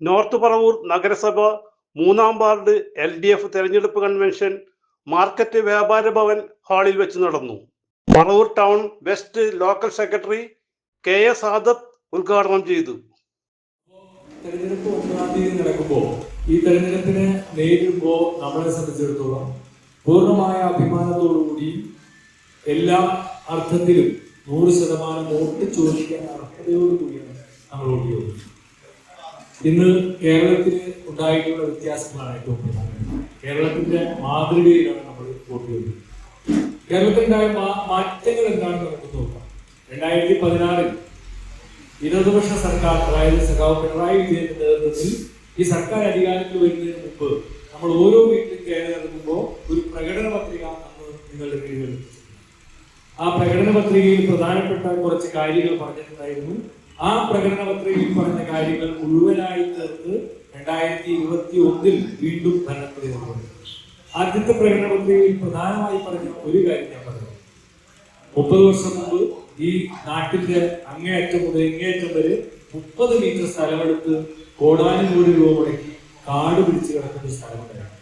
North Paravur നഗരസഭ മൂന്നാം ward L D F തെരഞ്ഞെടുപ്പ് കൺവെൻഷൻ മാർക്കറ്റ് വ്യാപാര ഭവൻ ഹാളിൽ വെച്ച് നടന്നു. Paravur town west local secretary K S Adath ഉദ്ഘാടനം ചെയ്തു. തെരഞ്ഞെടുപ്പ് ഒന്നാം തീയതി നടക്കുമ്പോൾ ഈ തെരഞ്ഞെടുപ്പിനെ നേരിടുമ്പോൾ നമ്മളെ സംബന്ധിച്ചിടത്തോളം പൂർണമായ അഭിമാനത്തോടുകൂടി എല്ലാ അർത്ഥത്തിലും നൂറ് ശതമാനം വോട്ട് ചോദിക്കാൻ അർഹതയോടുകൂടിയാണ് നമ്മൾ ചോദിക്കുന്നത് ഇന്ന് കേരളത്തിൽ ഉണ്ടായിട്ടുള്ള വ്യത്യാസങ്ങളാണ് ഏറ്റവും പ്രധാനം കേരളത്തിന്റെ മാതൃകയിലാണ് നമ്മൾ വോട്ട് ചെയ്തത് കേരളത്തിലുണ്ടായ മാറ്റങ്ങൾ എന്താണെന്ന് നമുക്ക് നോക്കാം. രണ്ടായിരത്തി പതിനാറിൽ ഇടതുപക്ഷ സർക്കാർ അതായത് സഖാവ് പിണറായി വിജയന്റെ നേതൃത്വത്തിൽ ഈ സർക്കാർ അധികാരത്തിൽ വരുന്നതിന് മുമ്പ് നമ്മൾ ഓരോ വീട്ടിലും കയറി നടക്കുമ്പോൾ ഒരു പ്രകടന പത്രിക അന്ന് നിങ്ങളുടെ കീഴിൽ ആ പ്രകടന പത്രികയിൽ പ്രധാനപ്പെട്ട കുറച്ച് കാര്യങ്ങൾ പറഞ്ഞിട്ടുണ്ടായിരുന്നു. ആ പ്രകടന പത്രികയിൽ പറഞ്ഞ കാര്യങ്ങൾ മുഴുവനായി ചേർത്ത് രണ്ടായിരത്തി ഇരുപത്തി ഒന്നിൽ വീണ്ടും ഭരണത്തിൽ ആദ്യത്തെ പ്രകടന പത്രികയിൽ പ്രധാനമായി പറഞ്ഞ ഒരു കാര്യം ഞാൻ പറഞ്ഞു. മുപ്പത് വർഷം മുമ്പ് ഈ നാട്ടിന്റെ അങ്ങേയറ്റം മുതൽ ഇങ്ങേയറ്റം വരെ മുപ്പത് മീറ്റർ സ്ഥലമെടുത്ത് കോടാനുകോടി രൂപ മുടക്കി കാട് പിടിച്ച് കിടക്കുന്ന സ്ഥലമുണ്ടായിരുന്നു.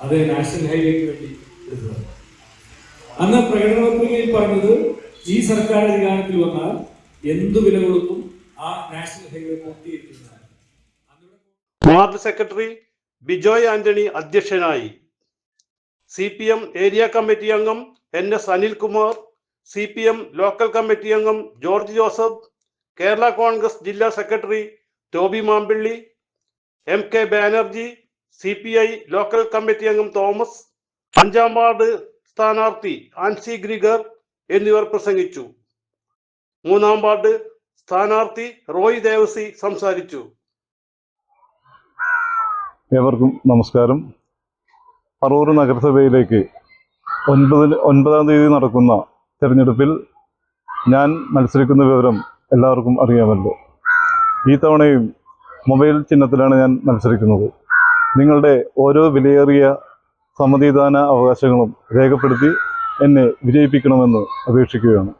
അത് നാഷണൽ ഹൈവേക്ക് വേണ്ടി അന്ന് പ്രകടന പത്രികയിൽ പറഞ്ഞത് ഈ സർക്കാർ അധികാരത്തിൽ വന്നാൽ എന്തു വില കൊടുത്തും ആ നാഷണൽ ഹൈവേ പൂർത്തീകരിക്കുന്നതാണ് സെക്രട്ടറി ബിജോയ് ആന്റണി അധ്യക്ഷനായി. C P M area committee അംഗം N S Anilkumar C P M local committee അംഗം ജോർജ് ജോസഫ് കേരള കോൺഗ്രസ് ജില്ലാ secretary Toby Mampilly M K Banerjee C P I local committee അംഗം തോമസ് അഞ്ചാം വാർഡ് സ്ഥാനാർത്ഥി ആൻസി ഗ്രിഗർ എന്നിവർ പ്രസംഗിച്ചു. മൂന്നാം വാർഡ് സ്ഥാനാർത്ഥി റോയ് ദേവസി സംസാരിച്ചു. ഏവർക്കും നമസ്കാരം. അറൂർ നഗരസഭയിലേക്ക് ഒൻപത് ഒൻപതാം തീയതി നടക്കുന്ന തിരഞ്ഞെടുപ്പിൽ ഞാൻ മത്സരിക്കുന്ന വിവരം എല്ലാവർക്കും അറിയാമല്ലോ. ഈ തവണയും മൊബൈൽ ചിഹ്നത്തിലാണ് ഞാൻ മത്സരിക്കുന്നത്. നിങ്ങളുടെ ഓരോ വിലയേറിയ സമ്മതിദാന അവകാശങ്ങളും രേഖപ്പെടുത്തി എന്നെ വിജയിപ്പിക്കണമെന്ന് അപേക്ഷിക്കുകയാണ്.